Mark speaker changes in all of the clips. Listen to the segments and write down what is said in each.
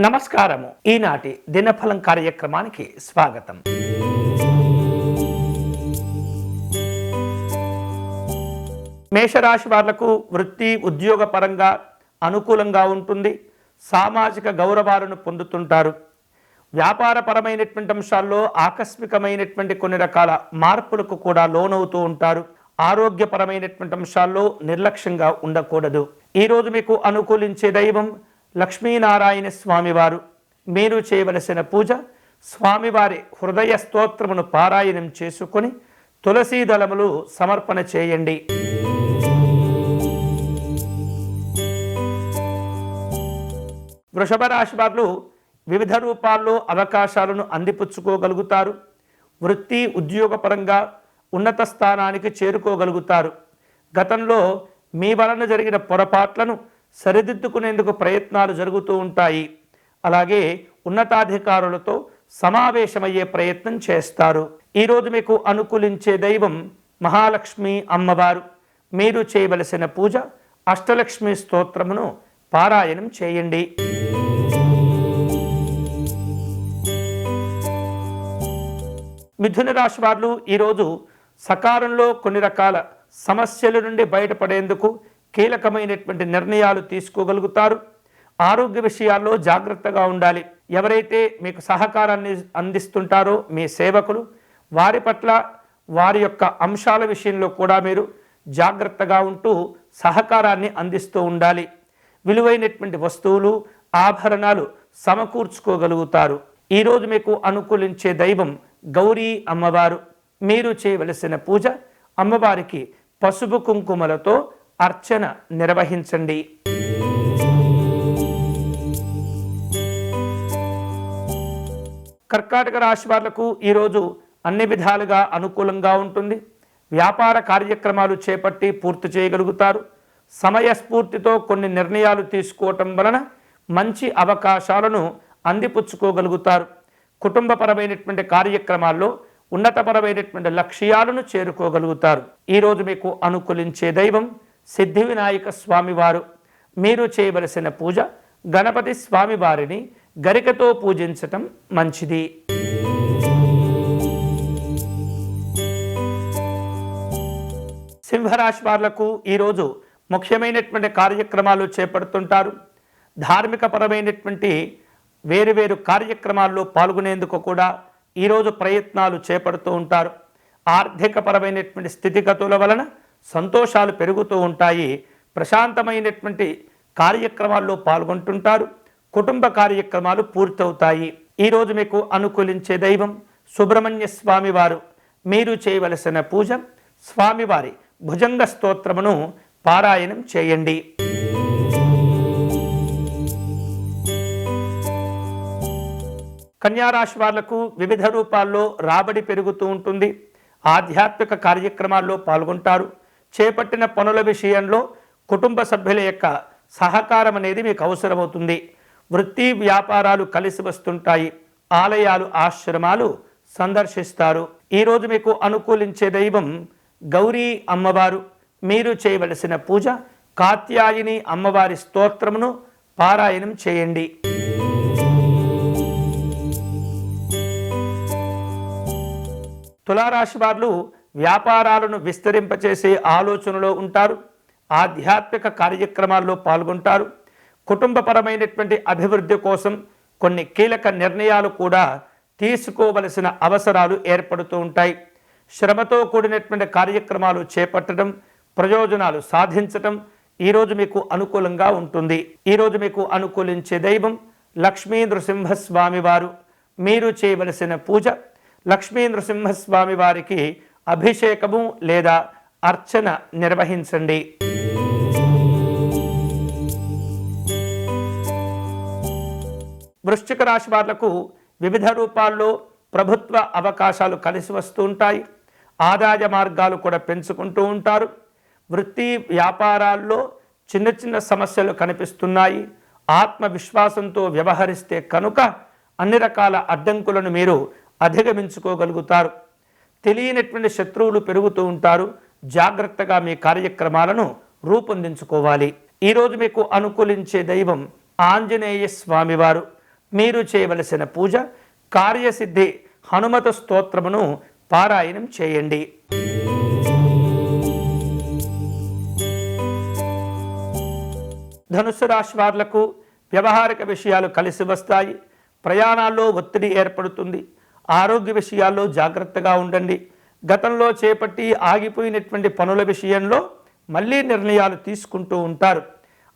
Speaker 1: నమస్కారము. ఈనాటి దినఫలం కార్యక్రమానికి స్వాగతం. మేషరాశి వాళ్ళకు వృత్తి ఉద్యోగ పరంగా అనుకూలంగా ఉంటుంది. సామాజిక గౌరవాలను పొందుతుంటారు. వ్యాపారపరమైనటువంటి అంశాల్లో ఆకస్మికమైనటువంటి కొన్ని రకాల మార్పులకు కూడా లోనవుతూ ఉంటారు. ఆరోగ్యపరమైనటువంటి అంశాల్లో నిర్లక్ష్యంగా ఉండకూడదు. ఈరోజు మీకు అనుకూలించే దైవం లక్ష్మీనారాయణ స్వామివారు మీరు చేయవలసిన పూజ స్వామివారి హృదయ స్తోత్రమును పారాయణం చేసుకొని తులసీ దళములు సమర్పణ చేయండి. వృషభ రాశి వారు వివిధ రూపాల్లో అవకాశాలను అందిపుచ్చుకోగలుగుతారు. వృత్తి ఉద్యోగపరంగా ఉన్నత స్థానానికి చేరుకోగలుగుతారు. గతంలో మీ వలన జరిగిన పొరపాట్లను సరిదిద్దుకునేందుకు ప్రయత్నాలు జరుగుతూ ఉంటాయి. అలాగే ఉన్నతాధికారులతో సమావేశమయ్యే ప్రయత్నం చేస్తారు. ఈరోజు మీకు అనుకూలించే దైవం మహాలక్ష్మి అమ్మవారు. మీరు చేయవలసిన పూజ అష్టలక్ష్మి స్తోత్రమును పారాయణం చేయండి. మిథున రాశి వారు ఈరోజు సకాలంలో కొన్ని రకాల సమస్యల నుండి బయటపడేందుకు కీలకమైనటువంటి నిర్ణయాలు తీసుకోగలుగుతారు. ఆరోగ్య విషయాల్లో జాగ్రత్తగా ఉండాలి. ఎవరైతే మీకు సహకారాన్ని అందిస్తుంటారో మీ సేవకులు వారి పట్ల వారి యొక్క అంశాల విషయంలో కూడా మీరు జాగ్రత్తగా ఉంటూ సహకారాన్ని అందిస్తూ ఉండాలి. విలువైనటువంటి వస్తువులు ఆభరణాలు సమకూర్చుకోగలుగుతారు. ఈరోజు మీకు అనుకూలించే దైవం గౌరీ అమ్మవారు. మీరు చేయవలసిన పూజ అమ్మవారికి పసుపు కుంకుమలతో అర్చన నిర్వహించండి. కర్కాటక రాశి వాళ్ళకు ఈరోజు అన్ని విధాలుగా అనుకూలంగా ఉంటుంది. వ్యాపార కార్యక్రమాలు చేపట్టి పూర్తి చేయగలుగుతారు. సమయస్ఫూర్తితో కొన్ని నిర్ణయాలు తీసుకోవటం వలన మంచి అవకాశాలను అందిపుచ్చుకోగలుగుతారు. కుటుంబపరమైనటువంటి కార్యక్రమాల్లో ఉన్నతపరమైనటువంటి లక్ష్యాలను చేరుకోగలుగుతారు. ఈరోజు మీకు అనుకూలించే దైవం సిద్ధి వినాయక స్వామివారు. మీరు చేయవలసిన పూజ గణపతి స్వామివారిని గరికతో పూజించటం మంచిది. సింహరాశి వాళ్ళకు ఈరోజు ముఖ్యమైనటువంటి కార్యక్రమాలు చేపడుతుంటారు. ధార్మిక పరమైనటువంటి వేరు వేరు కార్యక్రమాల్లో పాల్గొనేందుకు కూడా ఈరోజు ప్రయత్నాలు చేపడుతూ ఉంటారు. ఆర్థికపరమైనటువంటి స్థితిగతుల వలన సంతోషాలు పెరుగుతూ ఉంటాయి. ప్రశాంతమైనటువంటి కార్యక్రమాల్లో పాల్గొంటుంటారు. కుటుంబ కార్యక్రమాలు పూర్తవుతాయి. ఈరోజు మీకు అనుకూలించే దైవం సుబ్రహ్మణ్య స్వామివారు. మీరు చేయవలసిన పూజ స్వామివారి భుజంగ స్తోత్రమును పారాయణం చేయండి. కన్యారాశి వాళ్ళకు వివిధ రూపాల్లో రాబడి పెరుగుతూ ఉంటుంది. ఆధ్యాత్మిక కార్యక్రమాల్లో పాల్గొంటారు. చేపట్టిన పనుల విషయంలో కుటుంబ సభ్యుల యొక్క సహకారం అనేది మీకు అవసరమవుతుంది. వృత్తి వ్యాపారాలు కలిసి వస్తుంటాయి. ఆలయాలు ఆశ్రమాలు సందర్శిస్తారు. ఈరోజు మీకు అనుకూలించే దైవం గౌరీ అమ్మవారు. మీరు చేయవలసిన పూజ కాత్యాయిని అమ్మవారి స్తోత్రమును పారాయణం చేయండి. తులారాశి వారు వ్యాపారాలను విస్తరింపచేసే ఆలోచనలో ఉంటారు ఆధ్యాత్మిక కార్యక్రమాల్లో పాల్గొంటారు. కుటుంబపరమైనటువంటి అభివృద్ధి కోసం కొన్ని కీలక నిర్ణయాలు కూడా తీసుకోవలసిన అవసరాలు ఏర్పడుతూ ఉంటాయి. శ్రమతో కూడినటువంటి కార్యక్రమాలు చేపట్టడం ప్రయోజనాలు సాధించటం ఈరోజు మీకు అనుకూలంగా ఉంటుంది. ఈరోజు మీకు అనుకూలించే దైవం లక్ష్మీ నృసింహస్వామి వారు. మీరు చేయవలసిన పూజ లక్ష్మీ నృసింహస్వామి వారికి అభిషేకము లేదా అర్చన నిర్వహించండి. వృశ్చిక రాశి వాళ్ళకు వివిధ రూపాల్లో ప్రభుత్వ అవకాశాలు కలిసి వస్తూ ఉంటాయి. ఆదాయ మార్గాలు కూడా పెంచుకుంటూ ఉంటారు. వృత్తి వ్యాపారాల్లో చిన్న చిన్న సమస్యలు కనిపిస్తున్నాయి. ఆత్మవిశ్వాసంతో వ్యవహరిస్తే కనుక అన్ని రకాల అడ్డంకులను మీరు అధిగమించుకోగలుగుతారు. తెలియనటువంటి శత్రువులు పెరుగుతూ ఉంటారు. జాగ్రత్తగా మీ కార్యక్రమాలను రూపొందించుకోవాలి. ఈరోజు మీకు అనుకూలించే దైవం ఆంజనేయ స్వామివారు. మీరు చేయవలసిన పూజ కార్యసిద్ధి హనుమత స్తోత్రమును పారాయణం చేయండి. ధనుసు రాశి వారులకు వ్యవహారిక విషయాలు కలిసి వస్తాయి. ప్రయాణాల్లో ఒత్తిడి ఏర్పడుతుంది. ఆరోగ్య విషయాల్లో జాగ్రత్తగా ఉండండి. గతంలో చేపట్టి ఆగిపోయినటువంటి పనుల విషయంలో మళ్ళీ నిర్ణయాలు తీసుకుంటూ ఉంటారు.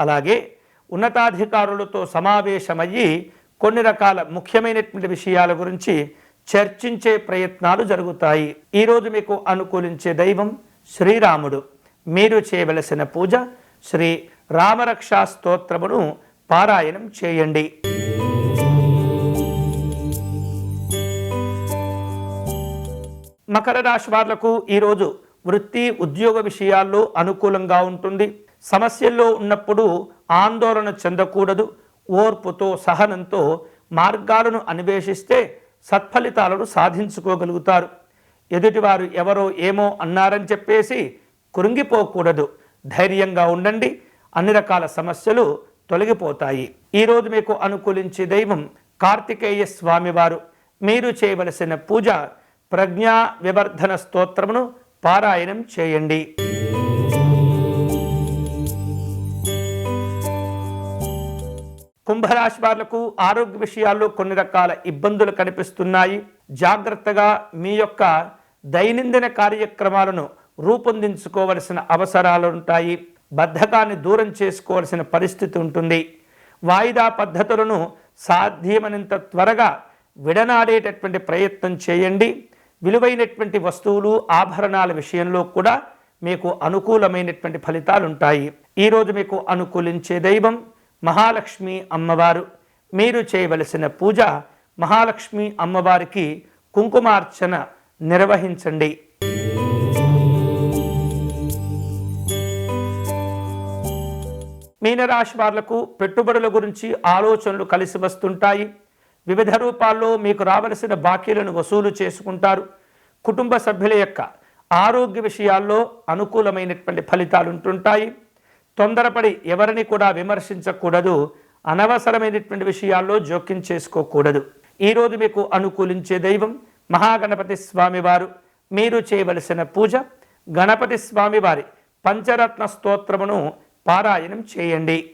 Speaker 1: అలాగే ఉన్నతాధికారులతో సమావేశమయ్యి కొన్ని రకాల ముఖ్యమైనటువంటి విషయాల గురించి చర్చించే ప్రయత్నాలు జరుగుతాయి. ఈరోజు మీకు అనుకూలించే దైవం శ్రీరాముడు. మీరు చేయవలసిన పూజ శ్రీ రామరక్షా స్తోత్రమును పారాయణం చేయండి. మకర రాశి వాళ్ళకు ఈరోజు వృత్తి ఉద్యోగ విషయాల్లో అనుకూలంగా ఉంటుంది. సమస్యల్లో ఉన్నప్పుడు ఆందోళన చెందకూడదు. ఓర్పుతో సహనంతో మార్గాలను అన్వేషిస్తే సత్ఫలితాలను సాధించుకోగలుగుతారు. ఎదుటివారు ఎవరో ఏమో అన్నారని చెప్పేసి కృంగిపోకూడదు. ధైర్యంగా ఉండండి. అన్ని రకాల సమస్యలు తొలగిపోతాయి. ఈరోజు మీకు అనుకూలించే దైవం కార్తికేయ స్వామివారు. మీరు చేయవలసిన పూజ ప్రజ్ఞా వివర్ధన స్తోత్రమును పారాయణం చేయండి. కుంభరాశి వాళ్ళకు ఆరోగ్య విషయాల్లో కొన్ని రకాల ఇబ్బందులు కనిపిస్తున్నాయి. జాగ్రత్తగా మీ యొక్క దైనందిన కార్యక్రమాలను రూపొందించుకోవలసిన అవసరాలు ఉంటాయి. బద్ధకాన్ని దూరం చేసుకోవాల్సిన పరిస్థితి ఉంటుంది. వాయిదా పద్ధతులను సాధ్యమైనంత త్వరగా విడనాడేటటువంటి ప్రయత్నం చేయండి. విలువైనటువంటి వస్తువులు ఆభరణాల విషయంలో కూడా మీకు అనుకూలమైనటువంటి ఫలితాలు ఉంటాయి ఈరోజు మీకు అనుకూలించే దైవం మహాలక్ష్మి అమ్మవారు. మీరు చేయవలసిన పూజ మహాలక్ష్మి అమ్మవారికి కుంకుమార్చన నిర్వహించండి. మీనరాశి వాళ్ళకు పెట్టుబడుల గురించి ఆలోచనలు కలిసి వస్తుంటాయి. వివిధ రూపాల్లో మీకు రావలసిన బాకీలను వసూలు చేసుకుంటారు. కుటుంబ సభ్యుల యొక్క ఆరోగ్య విషయాల్లో అనుకూలమైనటువంటి ఫలితాలు ఉంటుంటాయి తొందరపడి ఎవరిని కూడా విమర్శించకూడదు. అనవసరమైనటువంటి విషయాల్లో జోక్యం చేసుకోకూడదు. ఈరోజు మీకు అనుకూలించే దైవం మహాగణపతి స్వామివారు. మీరు చేయవలసిన పూజ గణపతి స్వామివారి పంచరత్న స్తోత్రమును పారాయణం చేయండి.